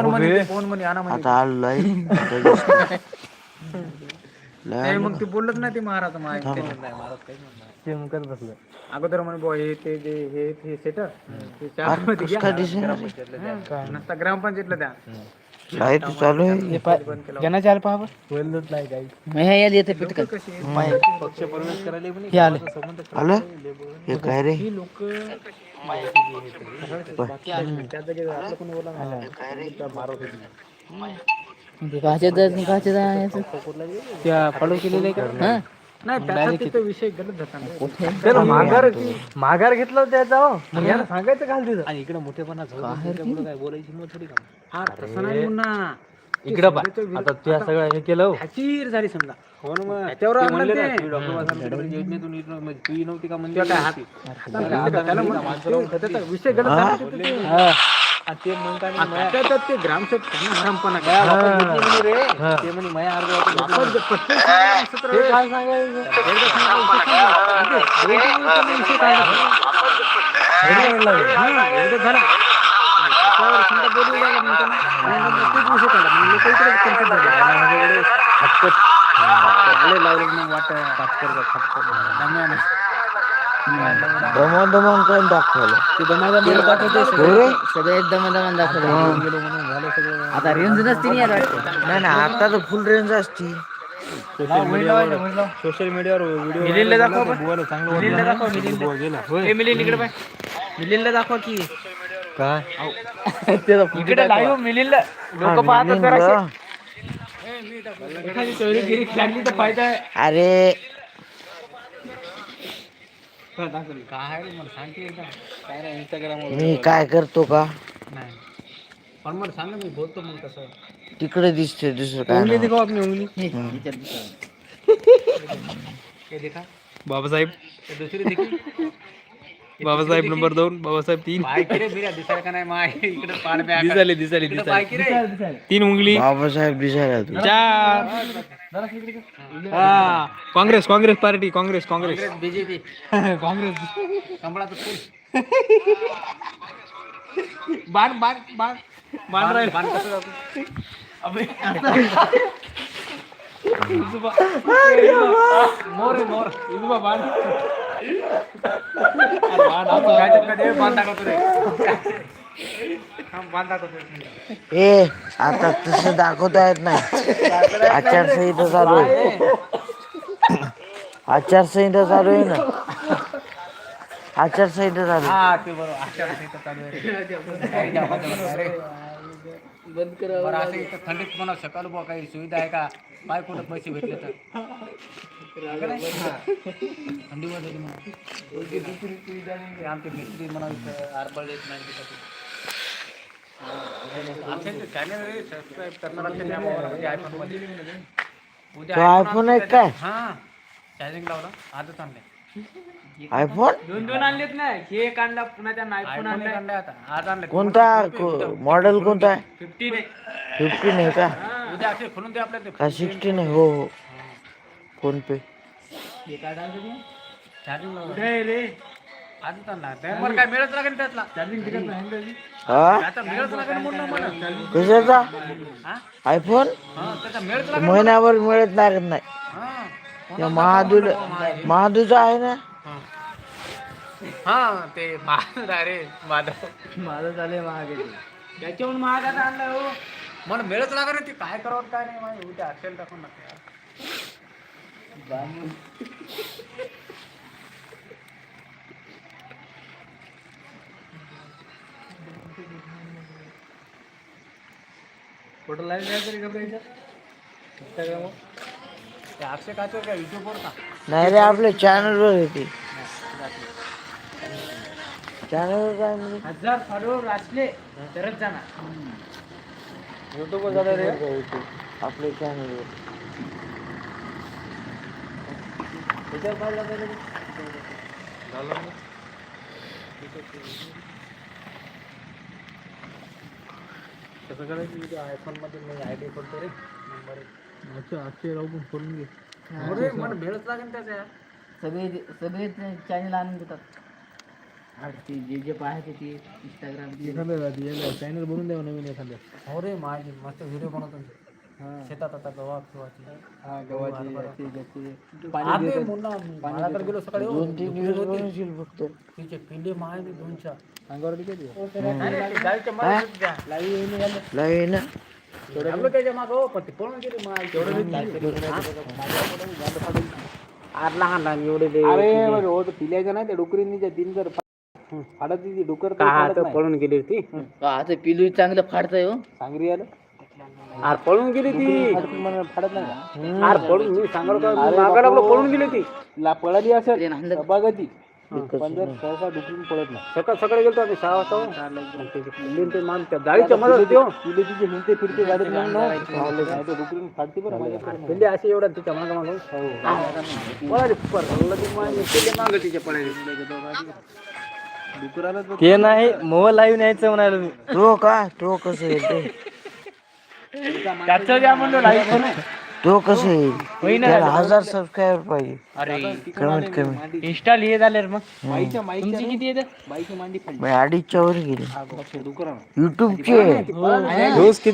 म्हणे फोन म्हणे आणा म्हणे आता आलो लाईव्ह आता दिसतंय. लय नाही आलो. मग. ते बोललंच नाही ते महाराज महाराज अगोदर म्हणे बुवा हे ते जे हे ते ते चार अरे, मध्ये कसं काय दिसेना रे? घ्या नसता ग्रामपंचायतला द्या. चालू आहे? बंद केला. ज्यांना चार पहा येते पिटकन. कशी? हे आले. आलं? हे काय रे? लोक त्या फॉलो केलेले का नाही त्याचा तिथं विषय गलत झाला ना. कुठे माघार माघार घेतला त्याचा याला सांगायचं घाल तिथं आणि इकडे मोठेपणा काय बोलायची मग थोडी का हा तसं नाही पुन्हा इकडं पा आता त्या सगळं हे केलं हॅचीर झाली समजा. हो ना मग. त्याच्यावर ते. योजनेतून तू नव्हती का ते- त्याचा विषय गलत झाला तिथं ते. आता ग्रामसेवक त्यांना हरामपणा केला. ते म्हणे माझ्या अर्ध आपण जे पस्तीस हजार सतरा वेळेस काय सांगायचं? एकदा सांगितलं, विषय संपला. म्हणजे रेडिओवर विषय काढला. हा, एकदा झाला. समजा. आणि लोकं confuse झाले. आले लावले मग वाट दम्यानं. दमा दमान काय दाखवलं ते दमादम दाखवते हो रे? सगळे दाखवते आता रेंज नसते नाही नाही ना आता तर फुल रेंज असती सोशल मीडियावर व्हिडिओ मिलिंदला दाखव मिलिंदला दाखव मिलिंदला दाखवा की काय? इकडे लाईव्ह लोक तर फायदा अरे काय रे मला सांग की एकदा. काय नाही इंस्टाग्राम मी काय करतो का? नाही पण मला सांग मी बोलतो मग कसं तिकडे दिसते दुसरं काय नाही. दिखाओ अपनी उंगली. देखा. बाबासाहेब. दुसरी देखी बाबासाहेब नंबर दोन बाबासाहेब तीन. दिसायला का नाही माय? इकडे पाड बॅग दिसाले दिसाले तीन उंगली. बाबासाहेब दिसायला तू. चार. हा. काँग्रेस काँग्रेस पार्टी काँग्रेस काँग्रेस. बीजेपी. काँग्रेस. कमळाचं बाण बाण बाण. बाण राहील. बाण कसं मोर मोर इजुबा बाण. ए आता तसं दाखवता येत नाही. आचारसंहिता चालू आहे. आचारसंहिता चालू आहे ना? आचारसंहिता चालू आहे. आचारसंहिता चालू आहे. बंद करा बरं असं इथं थंडीत म्हणा सकाळ बुवा काही सुविधा आहे का? काय कुठं पैसे भेटले तर? थंडीमध्ये तरी म्हणा कोणती दुसरी सुविधा नाही. आमचे मिस्त्री म्हणा इथं येत नाही तिथं. आमच्या इथे channel आहे, subscribe करणार असेल या मोबाईलला, म्हणजे iPhone मध्ये. उद्या तो iPhone आयफोन आहे काय? हा. चार्जिंग लावलं. आजच आणले आयफोन दोन दोन आणलेत ना. हे एक आणला पुन्हा त्यांना आयफोन आणलाय. आता आज आणले कोणता? मॉडेल कोणता आहे. फिफ्टीन आहे फिफ्टीन आहे का उद्या असे खोलून दे आपल्या का सिक्स्टीन आहे? हो हो. फोन पे हे काय टाकायचं चार्जिंग लावलं. कुठे रे? आजच आणला. त्यामुळे काय मिळत लागेल त्यातला? चार्जिंग टिकत नाही त्याची. हा? आता मिळत लागेल म्हणून मला कशाचा? हा? आयफोन हा त्याचा मिळत लागेल महिनाभर मिळत लागत नाही. हा. या महादूल महादूचा आहे ना? हा ते महाग अरे माधव माझं झालंय महाग. त्याच्याहून महाग आता आणलाय हो. मला मिळत लागेल ना ते काय करावं काय नाही माहिती उद्या असेल टाकून नका फोटो लाईव्ह द्या तरी का इंस्टाग्राम अक्षय काय का युट्यूबवर का? नाही रे आपल्या चॅनलवर येते चॅनलवर काय म्हणजे? हजार फॉलोअर असले तरच जाणार. युट्यूबवर जाणार रे आपल्या चॅनलवर त्याच्यावर काय रे? कसं करायचं आयफोनमध्ये मी आय डी करतो रे नंबर अच्छा अक्षय राहू पण फोडून घे. अरे मला मिळत लागेल त्याच्या सगळे सगळे चॅनल आणून देतात. जे जे पाहायचे ते इंस्टाग्राम चॅनल बनवून द्यावं नवीन एखादं हो रे माझे मस्त व्हिडिओ बनवतो शेतात आता गव्हा गव्हाची. मुन्ना मला तर गेलो सकाळी हो. फक्त. तिचे पिंडे माय दोन चार अंगावर किती गाडीच्या मागे द्या. लावी ना आपलं त्याच्या मागं पण ते पळून गेले माय आर लहान लहान एवढे ते अरे हो तो पिल्याच्या नाही त्या डुकरींनी त्या तीन जर फाडत ती डुकर तर का फाडत तर नाही. पळून गेली ती आता पिलू चांगलं फाडतंय हो सांगरी आलं आर पळून गेली ती फाडत नाही का? आर पळून मी का लागलो पळून गेली ती ला पळाली असेल ते. सभागती पण जर सहसा डुकरून पळत नाही. सकाळ सकाळी गेलो आम्ही सहा वाजता हो. मान त्या गाडीच्या हो. तिचे हिंडते फिरते गाडीत नाही ना. नाही तर डुकरून फाडते बरं माझ्या. असे एवढ्या तिच्या मागं मागं पळाली मागं तिच्या पळाली. ते नाही मोह लाईव्ह न्यायचं म्हणाल मी. तो का तो कसं येते त्याचं द्या म्हणलो लाईव्ह तो कसं येईल? त्याला हजार सबस्क्राईबर पाहिजे. अरे. कमीत कमी. इंस्टा लिहे झाले रे मग. तुमची किती येते? बाईची मांडी मी अडीचच्या वर गेली. युट्यूबचे